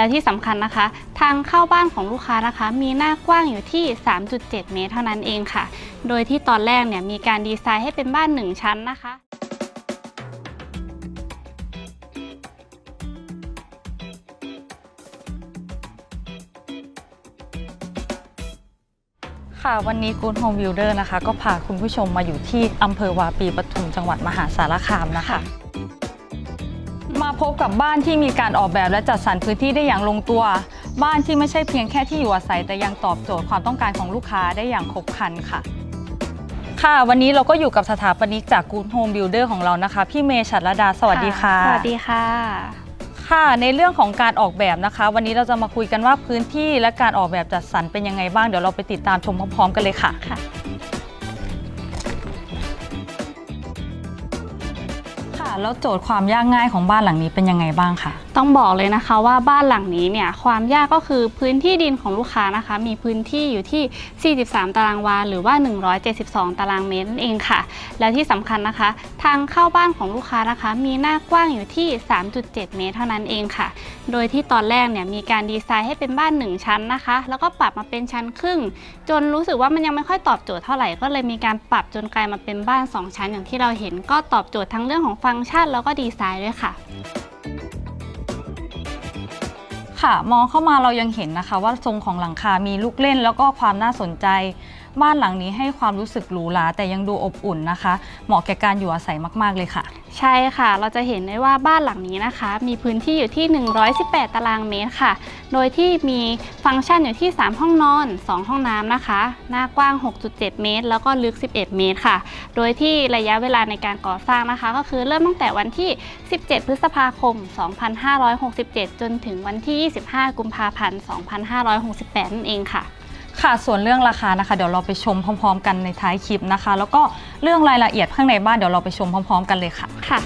แล้วที่สำคัญนะคะ ทางเข้าบ้านของลูกค้านะคะ มีหน้ากว้างอยู่ที่ 3.7 เมตรเท่านั้นเองค่ะ โดยที่ตอนแรกเนี่ยมีการดีไซน์ให้เป็นบ้าน 1 ชั้นนะคะค่ะวันนี้ Good Home Builder นะคะ ก็พาคุณผู้ชมมาอยู่ที่อำเภอวาปีปทุมจังหวัดมหาสารคามนะคะมา พบกับบ้านที่มีการออกแบบและจัดสรรพื้นที่ได้อย่างลงตัว บ้านที่ไม่ใช่เพียงแค่ที่อยู่อาศัยแต่ยังตอบโจทย์ความต้องการของลูกค้าได้อย่างครบครันค่ะ ค่ะ วันนี้เราก็อยู่กับสถาปนิกจาก Good Home Builder ของเรานะคะ พี่เมย์ชัดรดาสวัสดีค่ะ สวัสดีค่ะค่ะในเรื่องของการออกแบบนะคะ วันนี้เราจะมาคุยกันว่าพื้นที่และการออกแบบจัดสรรเป็นยังไงบ้างเดี๋ยวเราไปติดตามชมพร้อม ๆ กันเลยค่ะค่ะ ค่ะ แล้วโจทย์ความยากง่ายของบ้านหลังนี้เป็นยังไงบ้างคะต้องบอกเลยนะคะว่าบ้านหลังนี้เนี่ยความยากก็คือพื้นที่ดินของลูกค้านะคะ มีพื้นที่อยู่ที่ 43 ตารางวา หรือว่า 172 ตารางเมตรนั่นเองค่ะ แล้วที่สำคัญนะคะ ทางเข้าบ้านของลูกค้านะคะ มีหน้ากว้างอยู่ที่ 3.7 เมตรเท่านั้นเองค่ะ โดยที่ตอนแรกเนี่ยมีการดีไซน์ให้เป็นบ้าน 1 ชั้นนะคะ แล้วก็ปรับมาเป็นชั้นครึ่ง จนรู้สึกว่ามันยังไม่ค่อยตอบโจทย์เท่าไหร่ก็เลยมีการปรับจนกลายมาเป็นบ้าน 2 ชั้นอย่างที่เราเห็นก็ตอบโจทย์ทั้งเรื่องของฟังก์ชันแล้วก็ดีไซน์ด้วยค่ะ ค่ะ มองเข้ามาเรายังเห็นนะคะ ว่าทรงของหลังคา มีลูกเล่นแล้วก็ความน่าสนใจ บ้านหลังนี้ให้ความรู้สึกหรูหราแต่ยังดูอบอุ่นนะคะ เหมาะแก่การอยู่อาศัยมาก ๆ เลยค่ะ ใช่ค่ะ เราจะเห็นได้ว่าบ้านหลังนี้นะคะ มีพื้นที่อยู่ที่ 118 ตารางเมตรค่ะ โดยที่มีฟังก์ชันอยู่ที่ 3 ห้องนอน 2 ห้องน้ำนะคะ หน้ากว้าง 6.7 เมตร แล้วก็ลึก 11 เมตรค่ะ โดยที่ระยะเวลาในการก่อสร้างนะคะ ก็คือเริ่มตั้งแต่วันที่ 17 พฤษภาคม 2567 จนถึงวันที่ 25 กุมภาพันธ์ 2568 นั่นเองค่ะ ค่ะส่วนเรื่องราคานะคะ เดี๋ยวเราไปชมพร้อม ๆ กันในท้ายคลิปนะคะ แล้วก็เรื่องรายละเอียดข้างในบ้านเดี๋ยวเราไปชมพร้อม ๆ กันเลยค่ะ ค่ะ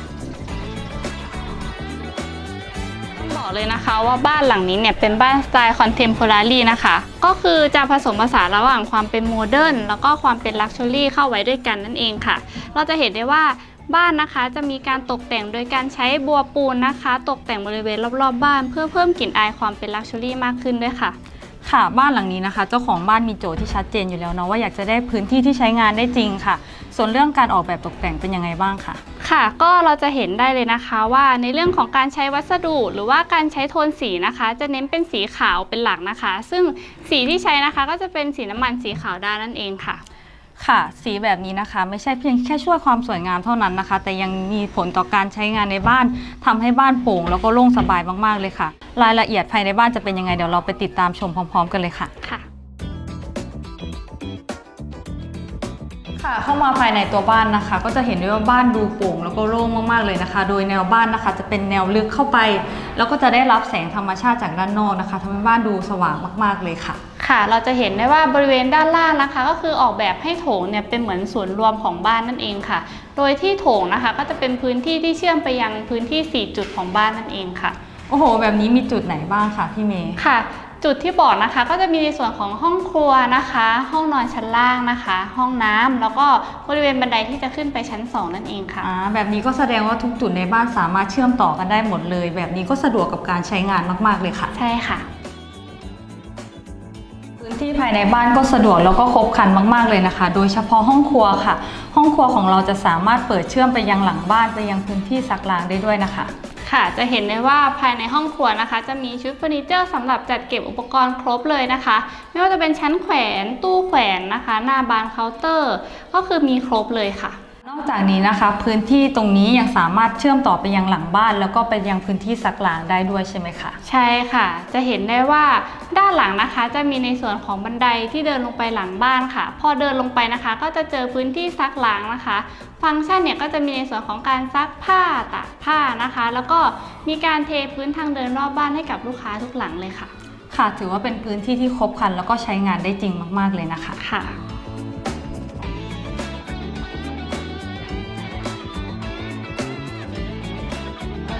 ต้องบอกเลยนะคะว่าบ้านหลังนี้เนี่ยเป็นบ้านสไตล์คอนเทมพอรารีนะคะ ก็คือจะผสมผสานระหว่างความเป็นโมเดิร์นแล้วก็ความเป็นลักชัวรี่เข้าไว้ด้วยกันนั่นเองค่ะ เราจะเห็นได้ว่าบ้านนะคะจะมีการตกแต่งโดยการใช้บัวปูนนะคะ ตกแต่งบริเวณรอบๆบ้าน เพื่อเพิ่มกลิ่นอายความเป็นลักชัวรี่มากขึ้นด้วยค่ะ ค่ะบ้านหลังนี้นะคะ เจ้าของบ้านมีโจทย์ที่ชัดเจนอยู่แล้วเนาะว่าอยากจะได้พื้นที่ที่ใช้งานได้จริงค่ะ ส่วนเรื่องการออกแบบตกแต่งเป็นยังไงบ้างคะค่ะ ก็เราจะเห็นได้เลยนะคะว่าในเรื่องของการใช้วัสดุหรือว่าการใช้โทนสีนะคะ จะเน้นเป็นสีขาวเป็นหลักนะคะ ซึ่งสีที่ใช้นะคะก็จะเป็นสีน้ำมันสีขาวด้านนั่นเองค่ะ ค่ะ สีแบบนี้นะคะ ไม่ใช่เพียงแค่ช่วยความสวยงามเท่านั้นนะคะ แต่ยังมีผลต่อการใช้งานในบ้านทำให้บ้านโปร่งแล้วก็โล่งสบายมากๆเลยค่ะ รายละเอียดภายในบ้านจะเป็นยังไงเดี๋ยวเราไปติดตามชมพร้อม ๆ กันเลยค่ะ ค่ะ ค่ะ เข้ามาภายในตัวบ้านนะคะ ก็จะเห็นได้ว่าบ้านดูโปร่งแล้วก็โล่งมากๆเลยนะคะ โดยแนวบ้านนะคะ จะเป็นแนวลึกเข้าไป แล้วก็จะได้รับแสงธรรมชาติจากด้านนอกนะคะทำให้บ้านดูสว่างมากๆเลยค่ะ ค่ะ เราจะเห็นได้ว่าบริเวณด้านล่างนะคะ ก็คือออกแบบให้โถงเนี่ยเป็นเหมือนส่วนรวมของบ้านนั่นเองค่ะ โดยที่โถงนะคะ ก็จะเป็นพื้นที่ที่เชื่อมไปยังพื้นที่ 4 จุดของบ้านนั่นเองค่ะ โอ้โห แบบนี้มีจุดไหนบ้างคะพี่เมย์ค่ะ จุดที่บอกนะคะ ก็จะมีในส่วนของห้องครัวนะคะ ห้องนอนชั้นล่างนะคะ ห้องน้ำแล้วก็บริเวณบันไดที่จะขึ้นไปชั้น 2 นั่นเองค่ะอ่าแบบนี้ก็แสดงว่าทุกจุดในบ้านสามารถเชื่อมต่อกันได้หมดเลย แบบนี้ก็สะดวกกับการใช้งานมาก ๆเลยค่ะ ใช่ค่ะพื้น ที่ภายในบ้านก็สะดวกแล้วก็ครบครันมากๆเลยนะคะ โดยเฉพาะห้องครัวค่ะ ห้องครัวของเราจะสามารถเปิดเชื่อมไปยังหลังบ้านไปยังพื้นที่ซักล้างได้ด้วยนะคะ ค่ะ จะเห็นได้ว่าภายในห้องครัวนะคะ จะมีชุดเฟอร์นิเจอร์สำหรับจัดเก็บอุปกรณ์ครบเลยนะคะ ไม่ว่าจะเป็นชั้นแขวนตู้แขวนนะคะ หน้าบานเคาน์เตอร์ ก็คือมีครบเลยค่ะ อกจากนี้นะคะ พื้นที่ตรงนี้ยังสามารถเชื่อมต่อไปยังหลังบ้าน แล้วก็ไปยังพื้นที่ซักล้างได้ด้วยใช่ไหมคะใช่ค่ะ จะเห็นได้ว่าด้านหลังนะคะ จะมีในส่วนของบันไดที่เดินลงไปหลังบ้านค่ะ พอเดินลงไปนะคะ ก็จะเจอพื้นที่ซักล้างนะคะ ฟังก์ชันเนี่ยก็จะมีในส่วนของการซักผ้าตากผ้านะคะ แล้วก็มีการเทพื้นทางเดินรอบบ้านให้กับลูกค้าทุกหลังเลยค่ะ ค่ะ ถือว่าเป็นพื้นที่ที่ครบครันแล้วก็ใช้งานได้จริงมาก ๆเลยนะคะค่ะ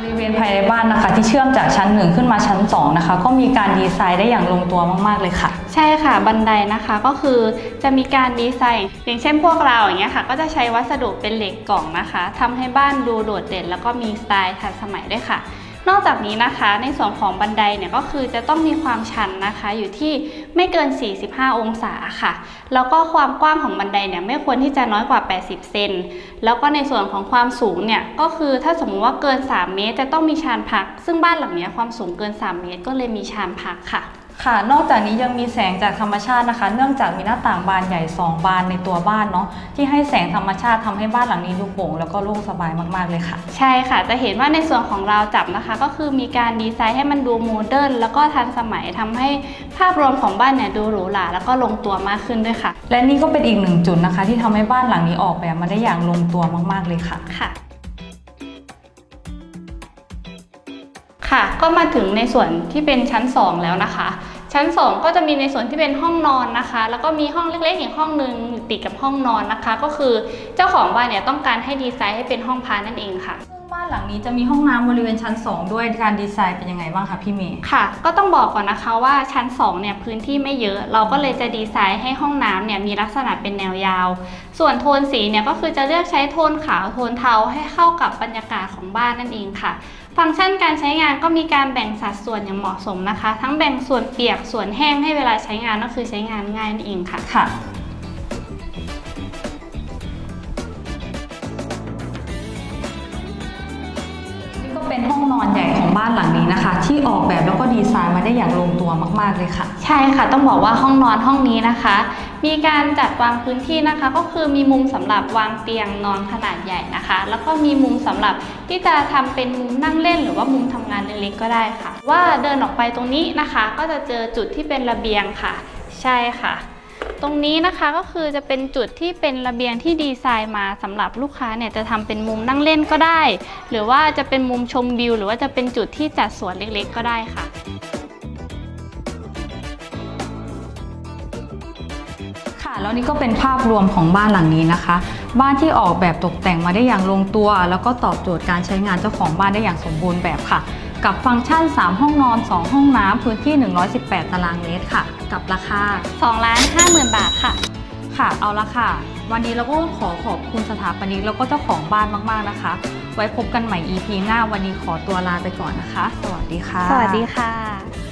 ริเวณภายในบ้านนะคะ ที่เชื่อมจากชั้นหนึ่งขึ้นมาชั้นสองนะคะ ก็มีการดีไซน์ได้อย่างลงตัวมาก ๆ เลยค่ะ ใช่ค่ะบันไดนะคะก็คือจะมีการดีไซน์ อย่างเช่นพวกเราอย่างเงี้ยค่ะ ก็จะใช้วัสดุเป็นเหล็กกล่องนะคะทำให้บ้านดูโดดเด่น แล้วก็มีสไตล์ทันสมัยด้วยค่ะ นอกจากนี้นะคะในส่วนของบันไดเนี่ยก็คือจะต้องมีความชันนะคะอยู่ที่ไม่เกิน 45 องศาค่ะ แล้วก็ความกว้างของบันไดเนี่ยไม่ควรที่จะน้อยกว่า 80 เซน แล้วก็ในส่วนของความสูงเนี่ยก็คือถ้าสมมติว่าเกิน 3 เมตร จะต้องมีชานพัก ซึ่งบ้านหลังนี้ความสูงเกิน 3 เมตร ก็เลยมีชานพักค่ะ ค่ะ นอกจากนี้ยังมีแสงจากธรรมชาตินะคะ เนื่องจากมีหน้าต่างบานใหญ่ 2 บานในตัวบ้านเนาะที่ให้แสงธรรมชาติทำให้บ้านหลังนี้ดูโปร่งแล้วก็โล่งสบายมากๆเลยค่ะ ใช่ค่ะ จะเห็นว่าในส่วนของราวจับนะคะ ก็คือมีการดีไซน์ให้มันดูโมเดิร์นแล้วก็ทันสมัยทำให้ภาพรวมของบ้านเนี่ยดูหรูหราแล้วก็ลงตัวมากขึ้นด้วยค่ะ และนี่ก็เป็นอีกหนึ่งจุดนะคะ ที่ทำให้บ้านหลังนี้ออกแบบมาได้อย่างลงตัวมาก ๆเลยค่ะค่ะ ค่ะ ก็มาถึงในส่วนที่เป็นชั้น 2 แล้วนะคะ ชั้น 2 ก็จะมีในส่วนที่เป็นห้องนอนนะคะ แล้วก็มีห้องเล็กๆอีกห้องหนึ่งอยู่ติดกับห้องนอนนะคะ ก็คือเจ้าของบ้านเนี่ยต้องการให้ดีไซน์ให้เป็นห้องพานั่นเองค่ะซึ่งบ้านหลังนี้จะมีห้องน้ำบริเวณชั้น 2 ด้วยการดีไซน์เป็นยังไงบ้างคะพี่เมย์ค่ะ ก็ต้องบอกก่อนนะคะว่าชั้น2เนี่ยพื้นที่ไม่เยอะ เราก็เลยจะดีไซน์ให้ห้องน้ำเนี่ยมีลักษณะเป็นแนวยาว ส่วนโทนสีเนี่ยก็คือจะเลือกใช้โทนขาวโทนเทาให้เข้ากับบรรยากาศของบ้านนั่นเองค่ะ ฟังก์ชันการใช้งานก็มีการแบ่งสัดส่วนอย่างเหมาะสมนะคะ ทั้งแบ่งส่วนเปียกส่วนแห้งให้เวลาใช้งานก็คือใช้งานง่ายนั่นเองค่ะ ค่ะ นี่ก็เป็นห้องนอนใหญ่ของบ้านหลังนี้นะคะ ที่ออกแบบแล้วก็ดีไซน์มาได้อย่างลงตัวมาก ๆ เลยค่ะ ใช่ค่ะ ต้องบอกว่าห้องนอนห้องนี้นะคะ มีการจัดวางพื้นที่นะคะ ก็คือมีมุมสำหรับวางเตียงนอนขนาดใหญ่นะคะ แล้วก็มีมุมสำหรับที่จะทำเป็นมุมนั่งเล่น หรือว่ามุมทำงานเล็กๆก็ได้ค่ะ ว่าเดินออกไปตรงนี้นะคะ ก็จะเจอจุดที่เป็นระเบียงค่ะ ใช่ค่ะตรงนี้นะคะก็คือจะเป็นจุดที่เป็นระเบียงที่ดีไซน์มาสำหรับลูกค้าเนี่ยจะทำเป็นมุมนั่งเล่นก็ได้ หรือว่าจะเป็นมุมชมวิว หรือว่าจะเป็นจุดที่จัดสวนเล็กๆ ก็ได้ค่ะ แล้วนี่ก็เป็นภาพรวมของบ้านหลังนี้นะคะ บ้านที่ออกแบบตกแต่งมาได้อย่างลงตัว แล้วก็ตอบโจทย์การใช้งานเจ้าของบ้านได้อย่างสมบูรณ์แบบค่ะ กับฟังก์ชัน 3 ห้องนอน 2 ห้องน้ำพื้นที่ 118 ตารางเมตรค่ะ กับราคา2ล้าน5หมื่นบาทค่ะ ค่ะ เอาละค่ะ วันนี้เราก็ขอขอบคุณสถาปนิกแล้วก็เจ้าของบ้านมากๆนะคะ ไว้พบกันใหม่ EP หน้าวันนี้ขอตัวลาไปก่อนนะคะ สวัสดีค่ะ สวัสดีค่ะ